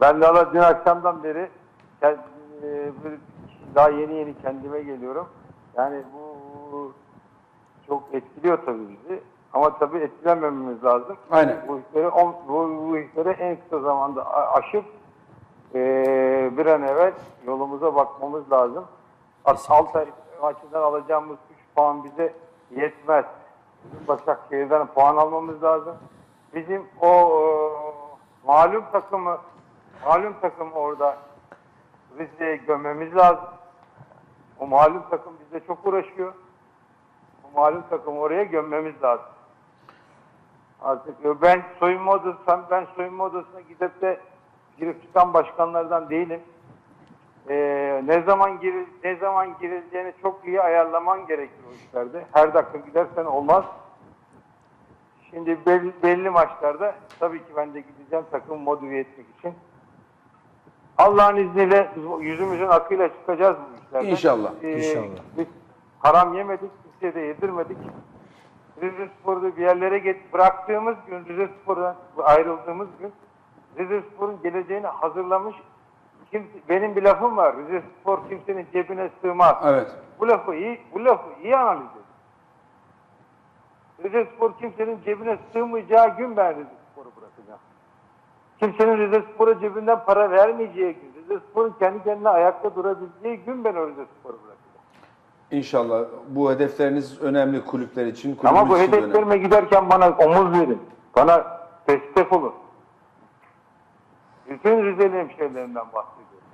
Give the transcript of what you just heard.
Ben de valla dün akşamdan beri e, daha yeni yeni kendime geliyorum. Yani bu çok etkiliyor tabii bizi. Ama tabii etkilenmememiz lazım. Aynen. Bu işleri, on- bu, bu işleri en kısa zamanda aşıp e, bir an evvel yolumuza bakmamız lazım. Altay maçından alacağımız 3 puan bize yetmez. Bizim Başakşehir'den puan almamız lazım. Bizim o e, malum takımı malum takımı orada Rize'ye gömmemiz lazım. O malum takım bizde çok uğraşıyor. O malum takımı oraya gömmemiz lazım. Artık e, ben soyunma odasından, ben soyunma odasına gidip de girip çıkan başkanlardan değilim. Ee, ne zaman giril, ne zaman girileceğini çok iyi ayarlaman gerekir o işlerde. Her dakika gidersen olmaz. Şimdi belli, belli maçlarda tabii ki ben de gideceğim takım motive etmek için. Allah'ın izniyle yüzümüzün akıyla çıkacağız bu işlerden. İnşallah, Ee, inşallah. Biz haram yemedik, kimseye de yedirmedik. Rize Spor'u bir yerlere get bıraktığımız gün, Rize Spor'dan ayrıldığımız gün Rize Spor'un geleceğini hazırlamış kim, benim bir lafım var. Rize Spor kimsenin cebine sığmaz. Evet. Bu lafı iyi, bu lafı iyi analiz edin. Rize Spor kimsenin cebine sığmayacağı gün ben Rize Spor'u bırakacağım. Kimsenin Rize Spor'a cebinden para vermeyeceği gün, Rize Spor'un kendi kendine ayakta durabileceği gün ben o Rize Spor'u bırakacağım. İnşallah bu hedefleriniz önemli kulüpler için. Ama bu için de önemli. hedeflerime giderken bana omuz verin. Bana destek olun. Bütün Rizeli hemşehrilerimden bahsediyorum.